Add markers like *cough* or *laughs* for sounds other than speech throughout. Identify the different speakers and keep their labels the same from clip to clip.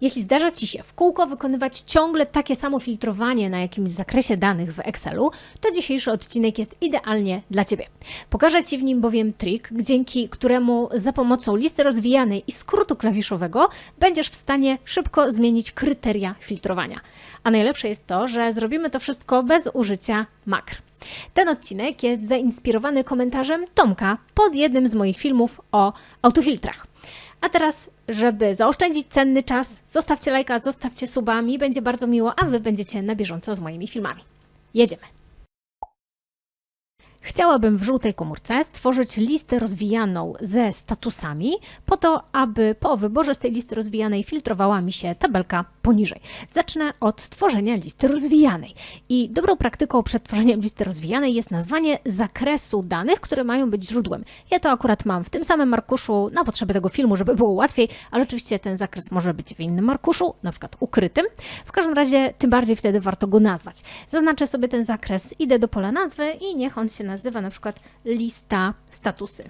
Speaker 1: Jeśli zdarza Ci się w kółko wykonywać ciągle takie samo filtrowanie na jakimś zakresie danych w Excelu, to dzisiejszy odcinek jest idealnie dla Ciebie. Pokażę Ci w nim bowiem trik, dzięki któremu za pomocą listy rozwijanej i skrótu klawiszowego będziesz w stanie szybko zmienić kryteria filtrowania. A najlepsze jest to, że zrobimy to wszystko bez użycia makr. Ten odcinek jest zainspirowany komentarzem Tomka pod jednym z moich filmów o autofiltrach. A teraz, żeby zaoszczędzić cenny czas, zostawcie lajka, zostawcie suba, mi będzie bardzo miło, a Wy będziecie na bieżąco z moimi filmami. Jedziemy! Chciałabym w żółtej komórce stworzyć listę rozwijaną ze statusami, po to, aby po wyborze z tej listy rozwijanej filtrowała mi się tabelka poniżej. Zacznę od stworzenia listy rozwijanej. I dobrą praktyką przed tworzeniem listy rozwijanej jest nazwanie zakresu danych, które mają być źródłem. Ja to akurat mam w tym samym arkuszu na potrzeby tego filmu, żeby było łatwiej, ale oczywiście ten zakres może być w innym arkuszu, na przykład ukrytym. W każdym razie tym bardziej wtedy warto go nazwać. Zaznaczę sobie ten zakres, idę do pola nazwy i niech on się nazywa na przykład lista statusy.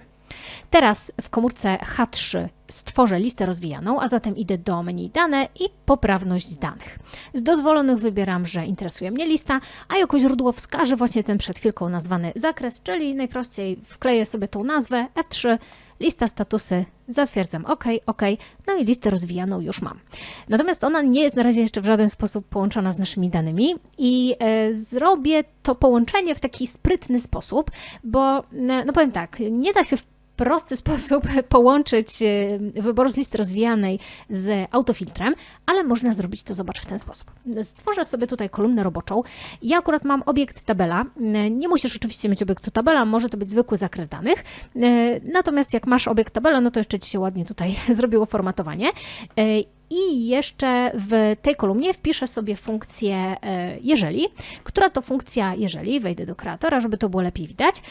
Speaker 1: Teraz w komórce H3 stworzę listę rozwijaną, a zatem idę do menu dane i poprawność danych. Z dozwolonych wybieram, że interesuje mnie lista, a jako źródło wskażę właśnie ten przed chwilką nazwany zakres, czyli najprościej wkleję sobie tą nazwę F3, lista statusy, zatwierdzam OK, OK, no i listę rozwijaną już mam. Natomiast ona nie jest na razie jeszcze w żaden sposób połączona z naszymi danymi i e, zrobię to połączenie w taki sprytny sposób, bo e, no powiem tak, nie da się w prosty sposób *laughs* połączyć e, wybór z listy rozwijanej z autofiltrem, ale można zrobić to, zobacz, w ten sposób. Stworzę sobie tutaj kolumnę roboczą. Ja akurat mam obiekt tabela. E, Nie musisz oczywiście mieć obiektu tabela, może to być zwykły zakres danych. E, Natomiast jak masz obiekt tabela, no to jeszcze Ci się ładnie tutaj *laughs* zrobiło formatowanie. I jeszcze w tej kolumnie wpiszę sobie funkcję jeżeli, która to funkcja jeżeli, wejdę do kreatora, żeby to było lepiej widać,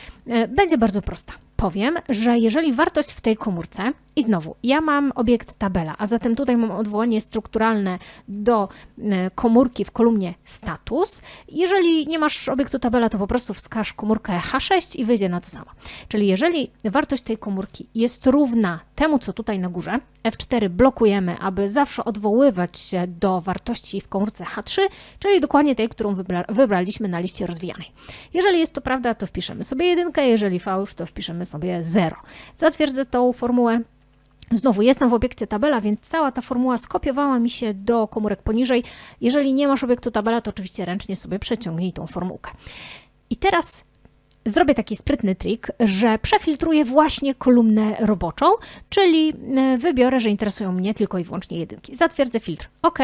Speaker 1: będzie bardzo prosta. Powiem, że jeżeli wartość w tej komórce, i znowu, ja mam obiekt tabela, a zatem tutaj mam odwołanie strukturalne do e, komórki w kolumnie status. Jeżeli nie masz obiektu tabela, to po prostu wskaż komórkę H6 i wyjdzie na to samo. Czyli jeżeli wartość tej komórki jest równa temu, co tutaj na górze, F4 blokujemy, aby zawsze odwoływać się do wartości w komórce H3, czyli dokładnie tej, którą wybra wybraliśmy na liście rozwijanej. Jeżeli jest to prawda, to wpiszemy sobie jedynkę, jeżeli fałsz, to wpiszemy sobie 0. Zatwierdzę tą formułę. Znowu jestem w obiekcie tabela, więc cała ta formuła skopiowała mi się do komórek poniżej. Jeżeli nie masz obiektu tabela, to oczywiście ręcznie sobie przeciągnij tą formułkę. I teraz zrobię taki sprytny trik, że przefiltruję właśnie kolumnę roboczą, czyli e, wybiorę, że interesują mnie tylko i wyłącznie jedynki. Zatwierdzę filtr OK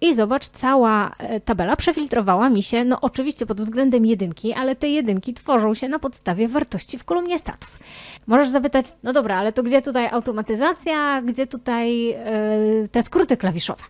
Speaker 1: i zobacz, cała e, tabela przefiltrowała mi się, no oczywiście pod względem jedynki, ale te jedynki tworzą się na podstawie wartości w kolumnie status. Możesz zapytać, no dobra, ale to gdzie tutaj automatyzacja, gdzie tutaj e, te skróty klawiszowe?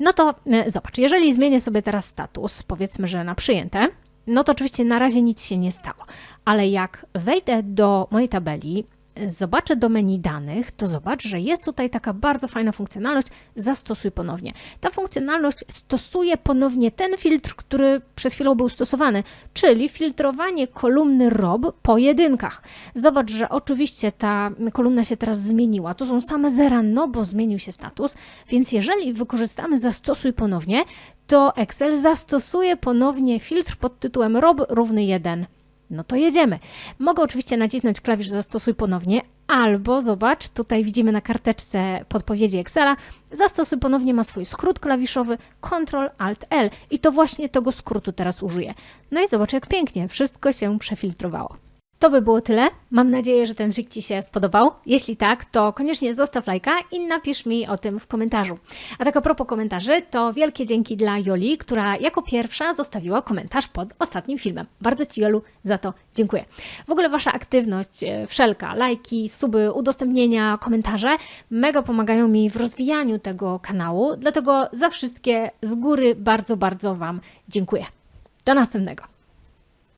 Speaker 1: No to e, zobacz, jeżeli zmienię sobie teraz status, powiedzmy, że na przyjęte, no to oczywiście na razie nic się nie stało, ale jak wejdę do mojej tabeli, zobaczę do menu danych, to zobacz, że jest tutaj taka bardzo fajna funkcjonalność zastosuj ponownie. Ta funkcjonalność stosuje ponownie ten filtr, który przed chwilą był stosowany, czyli filtrowanie kolumny ROB po jedynkach. Zobacz, że oczywiście ta kolumna się teraz zmieniła. To są same zera, no bo zmienił się status, więc jeżeli wykorzystamy zastosuj ponownie, to Excel zastosuje ponownie filtr pod tytułem ROB równy 1. No to jedziemy. Mogę oczywiście nacisnąć klawisz zastosuj ponownie, albo zobacz, tutaj widzimy na karteczce podpowiedzi Excela, zastosuj ponownie ma swój skrót klawiszowy Ctrl Alt L i to właśnie tego skrótu teraz użyję. No i zobacz jak pięknie, wszystko się przefiltrowało. To by było tyle. Mam nadzieję, że ten trik Ci się spodobał. Jeśli tak, to koniecznie zostaw lajka i napisz mi o tym w komentarzu. A tak a propos komentarzy, to wielkie dzięki dla Joli, która jako pierwsza zostawiła komentarz pod ostatnim filmem. Bardzo Ci, Jolu, za to dziękuję. W ogóle Wasza aktywność, e, wszelka, lajki, suby, udostępnienia, komentarze mega pomagają mi w rozwijaniu tego kanału, dlatego za wszystkie z góry bardzo, bardzo Wam dziękuję. Do następnego.